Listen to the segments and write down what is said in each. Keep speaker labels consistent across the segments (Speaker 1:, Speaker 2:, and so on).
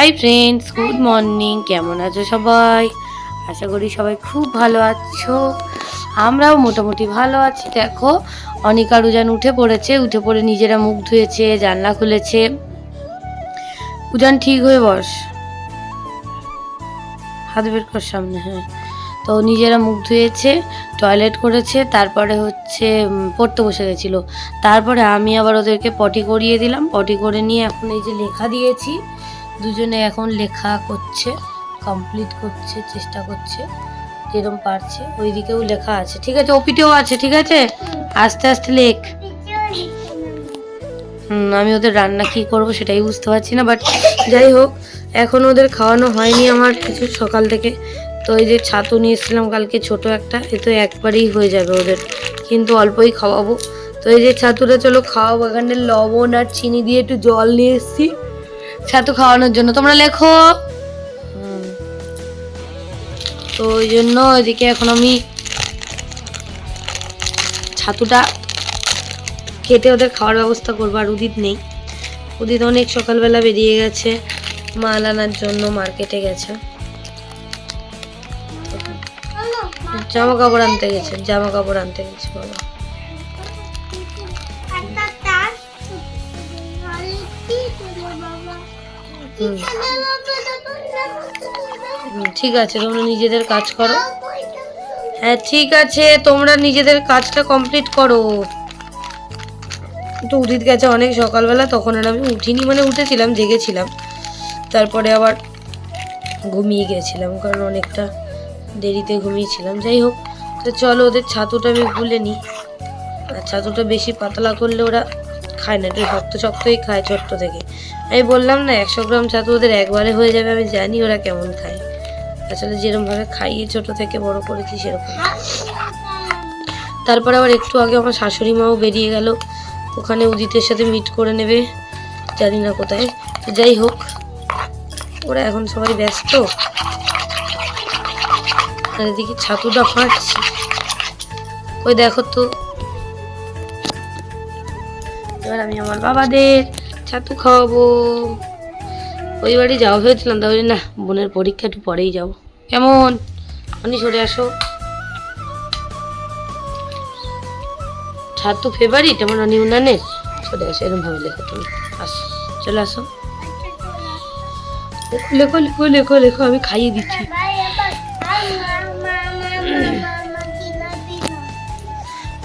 Speaker 1: Hi friends good morning কেমন আছো সবাই? আশা করি সবাই খুব ভালো আছো। আমরাও মোটামুটি ভালো আছি। দেখো, অনিকা রুজান উঠে পড়েছে। উঠে পড়ে নিজেরা মুখ ধুয়েছে, জানলা খুলেছে। উজান ঠিক হয়ে বস। হাত বের কর সামনে হ্যাঁ। তো নিজেরা মুখ ধুয়েছে টয়লেট করেছে, তারপরে হচ্ছে পড়তে বসে গেছিল। তারপরে আমি আবার ওদেরকে পটি করিয়ে দিলাম। পটি করে নিয়ে এখন এই যে লেখা দিয়েছি। দুজনে এখন লেখা করছে কমপ্লিট করছে, চেষ্টা করছে যেরকম পারছে। ওইদিকেও লেখা আছে। ঠিক আছে, ওপিটেও আছে, ঠিক আছে? আস্তে আস্তে লেখ। হুম, আমি ওদের রান্না কি করব সেটাই বুঝতে পারছি না বাট যাই হোক, এখন ওদের খাওয়ানো হয়নি আমার কিছু সকাল থেকে। তো এই যে ছাতু নিয়ে এসেছিলাম কালকে, ছোট একটা, এ তো একবারেই হয়ে যাবে ওদের। কিন্তু অল্পই খাওয়াবো। তো এই যে ছাতুটা, চলো খাওয়াবো। এখানে লবণ আর চিনি দিয়ে একটু জল নিয়ে এসেছি। ছাতু খাওয়ানোর জন্য। তোমরা লেখো। তো ওই জন্য এদিকে এখন আমি ছাতুটা কেটে ওদের খাওয়ার ব্যবস্থা করব আর উদিত নেই। উদিত অনেক সকালবেলা বেরিয়ে গেছে মাল আনার জন্য মার্কেটে গেছে। জামা কাপড় আনতে গেছে জামা কাপড় আনতে গেছে বাবা ঠিক আছে, তোমরা নিজেদের কাজ করো। হ্যাঁ ঠিক আছে, তোমরা নিজেদের কাজটা কমপ্লিট করো। তো উদিত গেছে অনেক সকালবেলা, তখন আর আমি উঠিনি মানে উঠেছিলাম, জেগেছিলাম। তারপরে আবার ঘুমিয়ে গেছিলাম, কারণ অনেকটা দেরিতে ঘুমিয়েছিলাম। যাই হোক, তো চলো, ওদের ছাতুটা আমি ভুলে নিই। আর ছাতুটা বেশি পাতলা করলে ওরা খায় না, একটু শক্ত শক্তই খায় ছোট্ট থেকে। আমি বললাম, না, একশো গ্রাম ছাতু ওদের একবারে হয়ে যাবে, আমি জানি ওরা কেমন খায়। আসলে যেরকমভাবে খাইয়ে ছোট থেকে বড় করেছি, সেরকম। তারপর আবার একটু আগে আমার শাশুড়ি মাও বেরিয়ে গেল। ওখানে উদিতের সাথে মিট করে নেবে, জানি না কোথায়। যাই হোক, ওরা এখন সবাই ব্যস্ত। আর এদিকে ছাতুটা ফাটছি। ওই দেখো তো এবার আমি আমার বাবাদের ছাতু খাওয়াবো। ওই বাড়ি যাওয়া হয়েছিলাম তাহলে না, বোনের পরীক্ষা একটু পরেই যাব। কেমন? আপনি সরে আসো। ছাতু ফেভারিট আমার অনি উনানের? সরে আসো এরকম ভাবে লেখো তুমি। আসো, চলে আসো। লেখো লেখো লেখো লেখো, আমি খাইয়ে দিচ্ছি।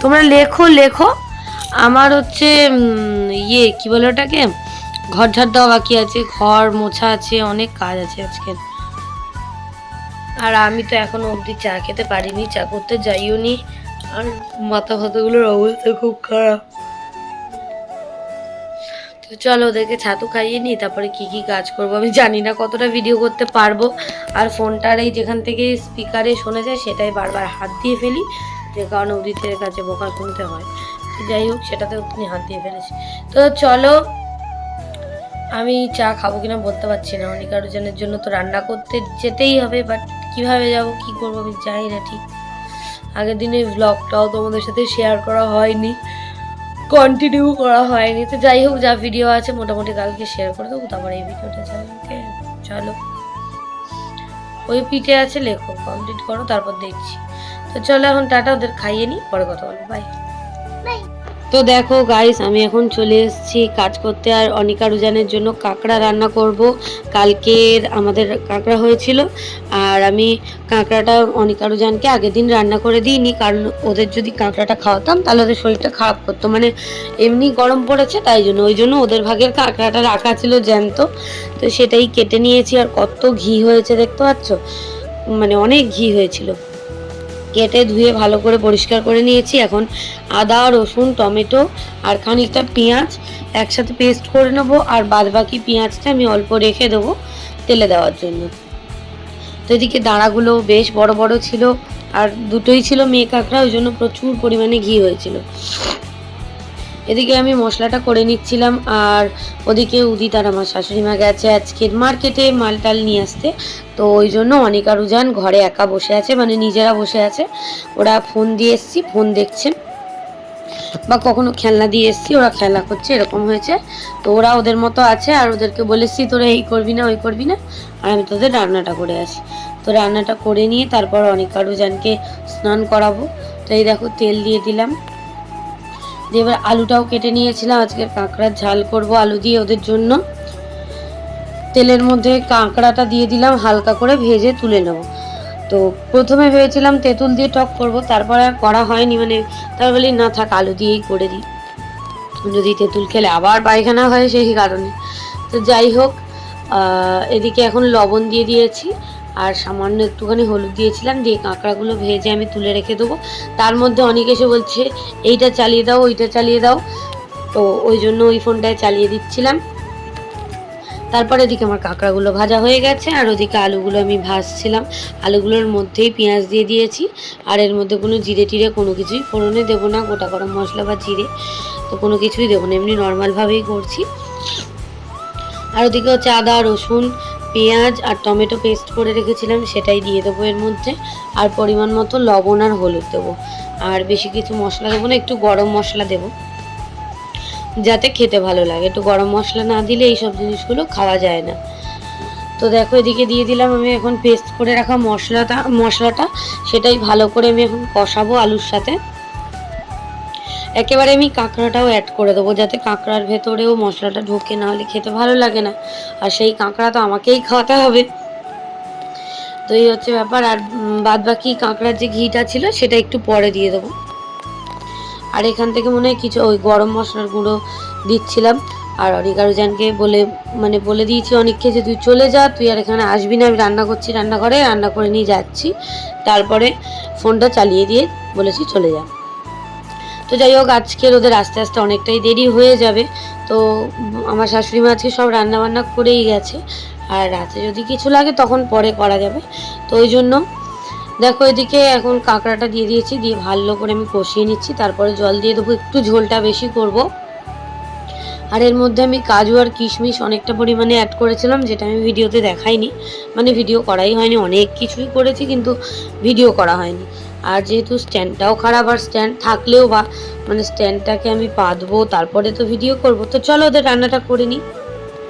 Speaker 1: তোমরা লেখো লেখো। আমার হচ্ছে ইয়ে কি বলে ওটাকে? ঘর ঝাড় দেওয়া বাকি আছে, ঘর মোছা আছে, অনেক কাজ আছে আজকে। আর আমি তো এখনও অবধি চা খেতে পারিনি, চা করতে যাইও নি। আর মাথা ফাতাগুলোর অবস্থা খুব খারাপ। তো চলো ওদেরকে ছাতু খাইয়ে নিই, তারপরে কি কি কাজ করব আমি জানি না কতটা ভিডিও করতে পারব। আর ফোনটার এই যেখান থেকে স্পিকারে শোনা যায়, সেটাই বারবার হাত দিয়ে ফেলি, যে কারণে উদিতের কাছে বোকা শুনতে হয়। যাই হোক সেটাতে তিনি হাত দিয়ে ফেলেছে। তো চলো, আমি চা খাব কিনা বলতে পারছি না। অনিকা রুজানের জন্য তো রান্না করতে যেতেই হবে বাট কীভাবে যাব, কি করব আমি জানি না ঠিক। আগের দিনে ব্লগটাও তোমাদের সাথে শেয়ার করা হয়নি। কন্টিনিউ করা হয়নি। তো যাই হোক, যা ভিডিও আছে, মোটামুটি কালকে শেয়ার করে দেবো, তারপর এই ভিডিওটা যাবে ওকে চলো। ওই পিঠে আছে লেখো কমপ্লিট করো, তারপর দেখছি। তো চলো এখন টাটা, ওদের খাইয়ে নিই পরে কথা বলব বাই তো দেখো গাইস আমি এখন চলে এসেছি কাজ করতে, আর অনিকা রুজানের জন্য কাঁকড়া রান্না করব। কালকের আমাদের কাঁকড়া হয়েছিল, আর আমি কাঁকড়াটা অনিকা রুজানকে আগের দিন রান্না করে দিইনি, কারণ ওদের যদি কাঁকড়াটা খাওয়াতাম, তাহলে ওদের শরীরটা খারাপ করতো। মানে এমনি গরম পড়েছে, তাই জন্য, ওই জন্য ওদের ভাগের কাঁকড়াটা রাখা ছিল জ্যান্ত। তো সেটাই কেটে নিয়েছি, আর কত ঘি হয়েছে দেখতে পাচ্ছ? মানে অনেক ঘি হয়েছিল। কেটে ধুয়ে ভালো করে পরিষ্কার করে নিয়েছি। এখন আদা, রসুন, টমেটো আর খানিকটা পেঁয়াজ একসাথে পেস্ট করে নেব আর বাদ বাকি পেঁয়াজটা আমি অল্প রেখে দেবো তেলে দেওয়ার জন্য। তো এদিকে দাঁড়াগুলো বেশ বড় বড় ছিল আর দুটোই ছিল মেয়ে কাঁকড়া ওই জন্য প্রচুর পরিমাণে ঘি হয়েছিল। এদিকে আমি মশলাটা করে নিচ্ছিলাম, আর ওদিকে উদিত আর আমার শাশুড়ি মা গেছে আজকের মার্কেটে মালটাল নিয়ে আসতে। তো ওই জন্য অনিকা রুজান ঘরে একা বসে আছে মানে নিজেরা বসে আছে। ওরা ফোন দিয়ে এসছি, ফোন দেখছে। বা কখনো খেলনা দিয়ে এসছি, ওরা খেলা করছে, এরকম হয়েছে। তো ওরা ওদের মতো আছে, আর ওদেরকে বলেছি তোরা এই করবি না, ওই করবি না। আর আমি তোদের রান্নাটা করে আসি। তো রান্নাটা করে নিয়ে তারপর অনিকা রুজানকে স্নান করাবো। তো এই দেখো, তেল দিয়ে দিলাম। দিয়ে এবার আলুটাও কেটে নিয়েছিলাম, আজকে কাঁকড়ার ঝাল করব আলু দিয়ে ওদের জন্য। তেলের মধ্যে কাঁকড়াটা দিয়ে দিলাম, হালকা করে ভেজে তুলে নেব। তো প্রথমে ভেবেছিলাম তেঁতুল দিয়ে টক করব, তারপরে আর করা হয়নি মানে তার বলি না থাক, আলু দিয়েই করে দিই। যদি তেঁতুল খেলে আবার পায়খানা হয় সেই কারণে। তো যাই হোক এদিকে এখন লবণ দিয়ে দিয়েছি। আর সামান্য একটুখানি হলুদ দিয়েছিলাম দিয়ে কাঁকড়াগুলো ভেজে আমি তুলে রেখে দেবো। তার মধ্যে অনেক এসে বলছে, এইটা চালিয়ে দাও, ওইটা চালিয়ে দাও। তো ওই জন্য ওই ফোনটায় চালিয়ে দিচ্ছিলাম। তারপরে এদিকে আমার কাঁকড়াগুলো ভাজা হয়ে গেছে, আর ওদিকে আলুগুলো আমি ভাজছিলাম। আলুগুলোর মধ্যেই পেঁয়াজ দিয়ে দিয়েছি, আর এর মধ্যে কোনো জিরে টিরে কোনো কিছুই ফোড়নে দেবো না, গোটা গরম মশলা বা জিরে তো কোনো কিছুই দেবো না, এমনি নর্মালভাবেই করছি। আর ওদিকে হচ্ছে আদা রসুন পেঁয়াজ আর টমেটো পেস্ট করে রেখেছিলাম, সেটাই দিয়ে দেবো এর মধ্যে। আর পরিমাণ মতো লবণ আর হলুদ দেবো। আর বেশি কিছু মশলা দেবো না, একটু গরম মশলা দেবো। যাতে খেতে ভালো লাগে। একটু গরম মশলা না দিলে এই সব জিনিসগুলো খাওয়া যায় না। তো দেখো, এদিকে দিয়ে দিলাম আমি এখন পেস্ট করে রাখা মশলাটা মশলাটা। সেটাই ভালো করে আমি এখন কষাবো আলুর সাথে। একেবারে আমি কাঁকড়াটাও অ্যাড করে দেবো, যাতে কাঁকড়ার ভেতরেও মশলাটা ঢোকে, না হলে খেতে ভালো লাগে না। আর সেই কাঁকড়া তো আমাকেই খাওয়াতে হবে। তো এই হচ্ছে ব্যাপার। আর বাদ বাকি কাঁকড়ার যে ঘিটা ছিল, সেটা একটু পরে দিয়ে দেবো। আর এখান থেকে মনে হয় কিছু ওই গরম মশলার গুঁড়ো দিচ্ছিলাম। আর অনিকারুজানকে বলে মানে বলে দিয়েছি অনেককে যে, তুই চলে যা, তুই আর এখানে আসবি না, আমি রান্না করছি, রান্নাঘরে, রান্না করে নিয়ে যাচ্ছি। তারপরে ফোনটা চালিয়ে দিয়ে বলেছি, চলে যা। তো যাই হোক আজকের ওদের আস্তে আস্তে অনেকটাই দেরি হয়ে যাবে। তো আমার শাশুড়ি মা আজকে সব রান্না বান্না করেই গেছে। আর রাতে যদি কিছু লাগে তখন পরে করা যাবে। তো ওই জন্য দেখো এদিকে এখন কাঁকড়াটা দিয়ে দিয়েছি, দিয়ে ভালো করে আমি কষিয়ে নিচ্ছি। তারপরে জল দিয়ে দেবো, একটু ঝোলটা বেশি করব। আর এর মধ্যে আমি কাজু আর কিশমিশ অনেকটা পরিমাণে অ্যাড করেছিলাম, যেটা আমি ভিডিওতে দেখাইনি। মানে ভিডিও করাই হয়নি, অনেক কিছুই করেছি কিন্তু ভিডিও করা হয়নি। আর যেহেতু স্ট্যান্ডটাও খারাপ আর স্ট্যান্ড থাকলেও বা মানে স্ট্যান্ডটাকে আমি পাতবো তারপরে তো ভিডিও করব। তো চলো ওদের রান্নাটা করে নিই।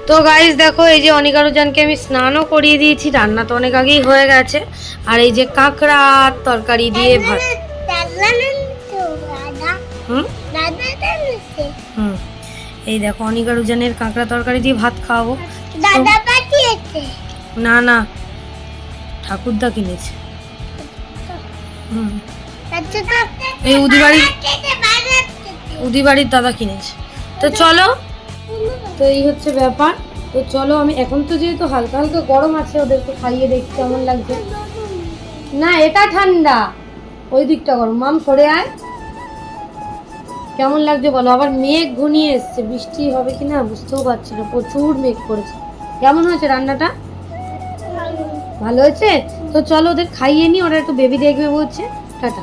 Speaker 1: তো গাইজ দেখো এই যে অনিকারুজানকে আমি স্নানও করিয়ে দিয়েছি। রান্না তো অনেক আগেই হয়ে গেছে। আর এই যে কাঁকড়া তরকারি দিয়ে ভাত। হুম? হুম। এই দেখো অনিকারুজানের কাঁকড়া তরকারি দিয়ে ভাত খাওয়াবো। না না ঠাকুরদা কিনেছে। এই উদিবাড়ি উদিবাড়ির দাদা কিনেছে। তো চলো, তো এই হচ্ছে ব্যাপার। তো চলো, আমি এখন তো যেহেতু হালকা হালকা গরম আছে, ওদেরকে খাইয়ে দেখি কেমন লাগছে। না, এটা ঠান্ডা। ওই দিকটা গরম। মাম, সরে আয়। কেমন লাগছে বলো? আবার মেঘ ঘনিয়ে এসছে। বৃষ্টি হবে কি না বুঝতেও পারছি না। প্রচুর মেঘ করেছে কেমন হয়েছে রান্নাটা? ভালো হয়েছে? তো চলো ওদের খাইয়ে নি ওরা একটু বেবি দেখবে বলছে। টাটা।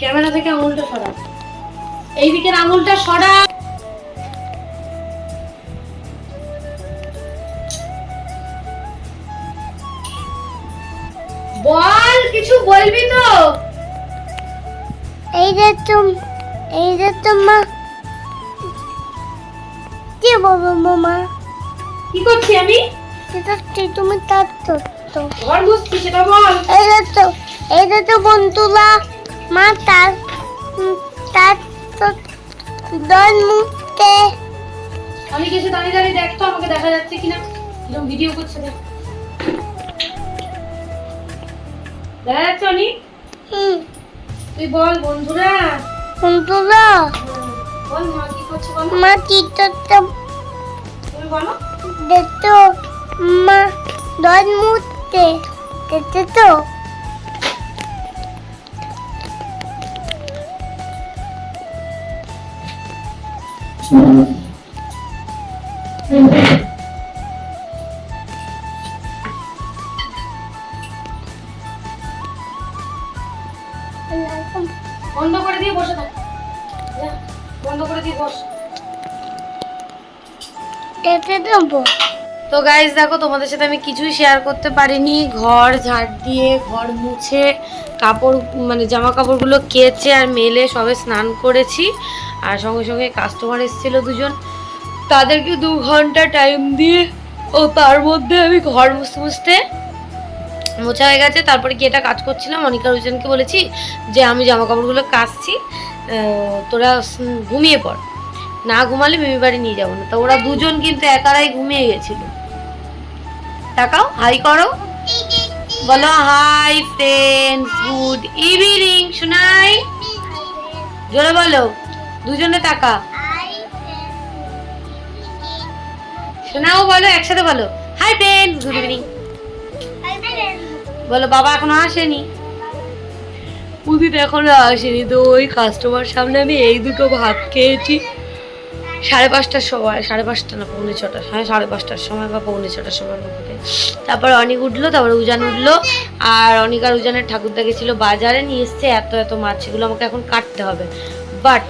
Speaker 1: ক্যামেরা থেকে আঙুলটা সরা এই দিকের আঙুলটা সরা বল কিছু বলবি তো।
Speaker 2: এই যে তুম এই যে তোমা। কি বলব মামা?
Speaker 1: কি করছি আমি?
Speaker 2: সেটা তুমি তার তো
Speaker 1: সেটা বল।
Speaker 2: এই তো যে তো বন্ধুরা মা তার তার তো দল মুখতে
Speaker 1: আমি কিছু দাঁড়িয়ে দাঁড়িয়ে দেখতো আমাকে দেখা যাচ্ছে কিনা। এরকম ভিডিও করছে দেখ। দেখা যাচ্ছে অনি? তুই বল বন্ধুরা।
Speaker 2: বন্ধুরা।
Speaker 1: বল মা কি করছে বল।
Speaker 2: মা কি তো
Speaker 1: তুমি বলো।
Speaker 2: দেখতো মা দল মুখতে দেখতে তো।
Speaker 1: বন্ধ করে দিয়ে বসে থাক। বন্ধ করে দিয়ে বস।
Speaker 2: দেবো
Speaker 1: তো গাইজ দেখো, তোমাদের সাথে আমি কিছুই শেয়ার করতে পারিনি। ঘর ঝাড় দিয়ে, ঘর মুছে, কাপড় মানে জামা কাপড়গুলো কেচে আর মেলে সবে স্নান করেছি। আর সঙ্গে সঙ্গে কাস্টমার এসেছিল দুজন। তাদেরকে দু ঘণ্টা টাইম দিয়ে, ও তার মধ্যে আমি ঘর মুছতে মুছতে মোছা হয়ে গেছে। তারপরে কি এটা কাজ করছিলাম অনিকা রুজনকে বলেছি যে, আমি জামা কাপড়গুলো কাচছি তোরা ঘুমিয়ে পড়। না ঘুমালে মিমি বাড়ি নিয়ে যাব না। তো ওরা দুজন কিন্তু একারাই ঘুমিয়ে গেছিল। তাকাও হাই করো। বলো হাই ফ্রেন্ডস গুড ইভিনিং শোনাই। জোরে বলো, দুজনে তাকা শোনাও, বলো, একসাথে বলো। হাই ফ্রেন্ডস গুড ইভিনিং বলো, বাবা এখনও আসেনি। উদিত এখনও আসেনি, তো ওই কাস্টমার সামনে আমি এই দুটো ভাত খেয়েছি। সাড়ে পাঁচটার সময়, সাড়ে পাঁচটা না, পৌনে ছটা হ্যাঁ সাড়ে পাঁচটার সময় বা পৌনে ছটার সময় মধ্যে তারপর অনিক উঠল, তারপর উজান উঠল, আর অনিক আর উজানের ঠাকুরদা গেছিল বাজারে, নিয়ে এসছে এত এত মাছ, সেগুলো আমাকে এখন কাটতে হবে। বাট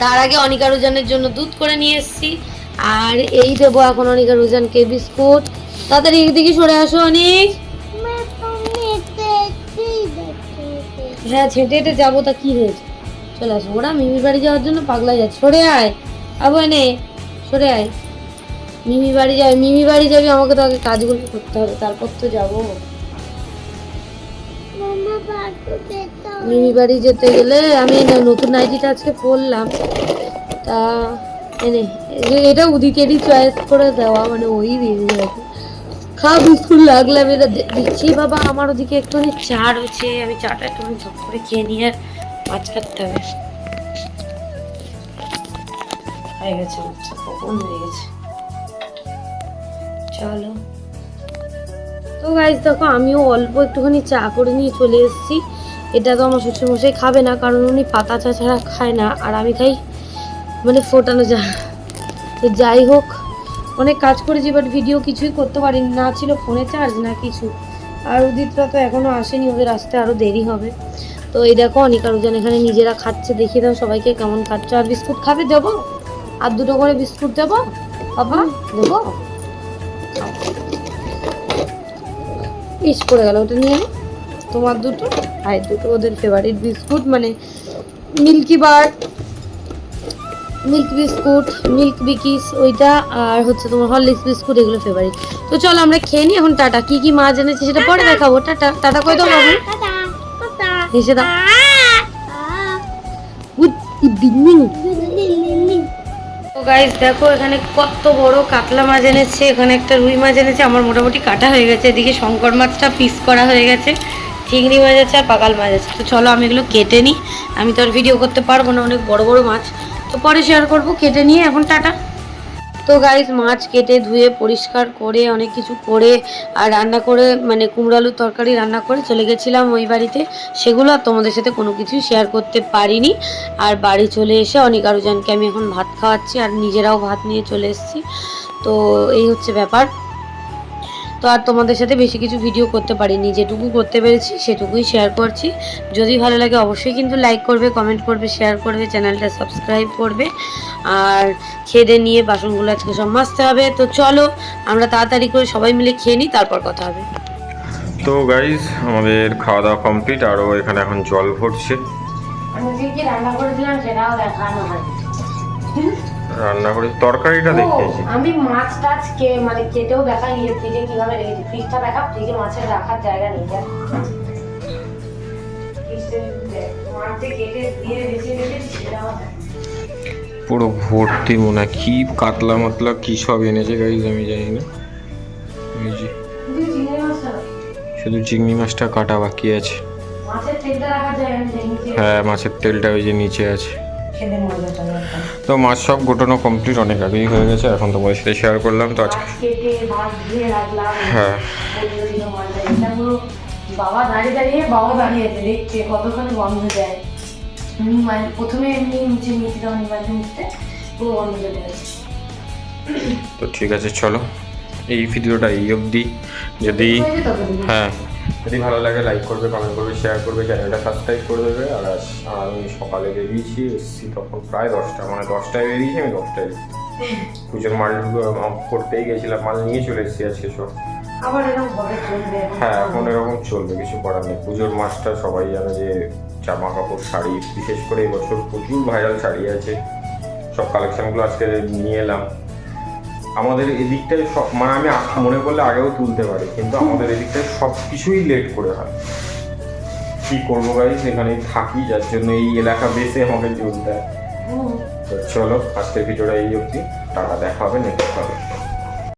Speaker 1: তার আগে অনিকা রুজানের জন্য দুধ করে নিয়ে এসেছি, আর এই দেবো এখন অনিকা রুজানকে বিস্কুট। তাড়াতাড়ি এদিকে সরে আসো, অনেক। হ্যাঁ ছেটে হেঁটে যাব, তা কি হয়েছে? চলে আসো, ওরা মিমির বাড়ি যাওয়ার জন্য পাগলা যাচ্ছে। সরে আয়। আবু এনে সরে আয়। মিমি বাড়ি যাবে মিমি বাড়ি যাবি আমাকে তো আগে কাজগুলো করতে হবে তারপর তো যাব। মিমি বাড়ি যেতে গেলে আমি নতুন নাইটিটা আজকে পরলাম তা এনে এটা উদিকেরই চয়েস করে দেওয়া মানে ওই দিয়ে দিয়েছে খা বিস্কুট লাগলে আমি এটা দিচ্ছি। বাবা আমার ওদিকে একটুখানি চা রয়েছে আমি চাটা একটুখানি ঝপ করে খেয়ে নিয়ে আর মাছ কাটতে হবে। হয়ে গেছে মাছটা কখন হয়ে গেছে? চলো। তো গাইজ দেখো, আমিও অল্প একটুখানি চা করে নিয়ে চলে এসেছি। এটা তো আমার শ্বশুরমশাই খাবে না, কারণ উনি পাতা চা ছাড়া খায় না, আর আমি খাই মানে ফোটানো চা। তো যাই হোক, অনেক কাজ করেছি বাট ভিডিও কিছুই করতে পারিনি। না ছিল ফোনে চার্জ না কিছু। আর উদিতরা তো এখনও আসেনি, ওদের আসতে আরও দেরি হবে। তো এই দেখো, অনিকা রুজান এখানে নিজেরা খাচ্ছে, দেখিয়ে দাও সবাইকে কেমন খাচ্ছে। আর বিস্কুট খাবে, দেবো? আর দুটো করে বিস্কুট দেবো? বাবা দেবো? ইস পড়ে গেল ওটা নিয়ে। তোমার দুটো? আর দুটো ওদের ফেভারিট বিস্কুট মানে milky bar milk biscuit milk Bikis ওইটা আর হচ্ছে তোমার হরলিক্স বিস্কুট এগুলো ফেভারিট তো চলো আমরা খেয়ে নিই এখন টাটা। কি কি মাছ এনেছি সেটা পরে দেখাবো। টাটা টাটা কই দাও বাবু হেসে দাও। গুড ইভিনিং তো গাইস দেখো এখানে কত বড় কাতলা মাছ এনেছে, এখানে একটা রুই মাছ এনেছে, আমার মোটামুটি কাটা হয়ে গেছে। এদিকে শঙ্কর মাছটা পিস করা হয়ে গেছে, চিংড়ি মাছ আছে আর পাকাল মাছ আছে। তো চলো আমি এগুলো কেটে নিই, আমি তো আর ভিডিও করতে পারব না, অনেক বড় বড় মাছ। তো পরে শেয়ার করব, কেটে নিয়ে, এখন টাটা। তো গাইজ মাছ কেটে ধুয়ে, পরিষ্কার করে, অনেক কিছু করে, আর রান্না করে মানে কুমড়ো আলুর তরকারি রান্না করে চলে গেছিলাম ওই বাড়িতে। সেগুলো আর তোমাদের সাথে কোনো কিছু শেয়ার করতে পারিনি। আর বাড়ি চলে এসে অনেক আরোজনকে আমি এখন ভাত খাওয়াচ্ছি, আর নিজেরাও ভাত নিয়ে চলে এসেছি। তো এই হচ্ছে ব্যাপার। তো আর তোমাদের সাথে বেশি কিছু ভিডিও করতে পারিনি। যেটুকু করতে পেরেছি সেটুকুই শেয়ার করছি। যদি ভালো লাগে অবশ্যই কিন্তু লাইক করবে কমেন্ট করবে শেয়ার করবে চ্যানেলটা সাবস্ক্রাইব করবে। আর খেয়ে নিয়ে বাসনগুলো আজকে সব মাজতে হবে। তো চলো আমরা তাড়াতাড়ি করে সবাই মিলে খেয়ে নিই তারপর কথা হবে।
Speaker 3: তো গাইজ আমাদের খাওয়া দাওয়া কমপ্লিট আরও এখানে এখন জল ভরছে।
Speaker 1: আমি কি রান্না করেছিলাম সেটাও দেখানো হয়
Speaker 3: রান্না করে। তরকারিটা দেখিয়েছি।
Speaker 1: আমি মাছ টাছ কে মানে কেটেও দেখাই নিয়ে ফ্রিজে কীভাবে রেখেছি ফ্রিজটা দেখা ফ্রিজে মাছের রাখার জায়গা নেই দেখ। দেখ,
Speaker 3: পুরো ভর্তি মনে হয় কি কাতলা মাতলা কি সব এনেছে গাইজ আমি জানি না। এই যে। শুধু চিংড়ি মাছটা কাটা বাকি আছে। হ্যাঁ মাছের তেলটা ওই যে নিচে আছে।
Speaker 1: খেতে লাগবে।
Speaker 3: তো মাছ সব গোটানো কমপ্লিট অনেক আগেই হয়ে গেছে এখন তোমাদের সাথে শেয়ার করলাম তো আজকে হ্যাঁ।
Speaker 1: বাবা দাঁড়িয়ে দাঁড়িয়ে বাবা দাঁড়িয়ে আছে দেখছে কতক্ষণে বন্ধ যায় নিমাই প্রথমে এমনি নিচে নিয়েছিলাম নিমাইতে নিতে পুরো বন্ধ চলে গেছে
Speaker 3: তো ঠিক আছে চলো। এই ভিডিওটা এই অবধি। যদি? হ্যাঁ। যদি ভালো লাগে লাইক করবে কমেন্ট করবে শেয়ার করবে চ্যানেলটা সাবস্ক্রাইব করে দেবে। আর আমি সকালে বেরিয়েছি এসেছি তখন প্রায় দশটা মানে দশটায় বেরিয়েছি আমি দশটায় পুজোর মাল করতেই গেছিলাম মাল নিয়ে চলে এসেছি আজকে সব। হ্যাঁ এখন এরকম চলবে কিছু করার নেই। পুজোর মাসটা সবাই জানে যে জামা কাপড় শাড়ি বিশেষ করে এবছর প্রচুর ভাইরাল শাড়ি আছে। সব কালেকশনগুলো আজকে নিয়ে এলাম। আমাদের এদিকটায় সব মানে আমি মনে করলে আগেও তুলতে পারি কিন্তু আমাদের এদিকটায় সব কিছুই লেট করে হয়। কি করব গাই সেখানে থাকি যার জন্য এই এলাকা বেশি আমাকে জোর
Speaker 1: দেয়।
Speaker 3: তো চলো আজকের ভিডিওটা এই অবধি। টাকা দেখা হবে নেক্সট হবে।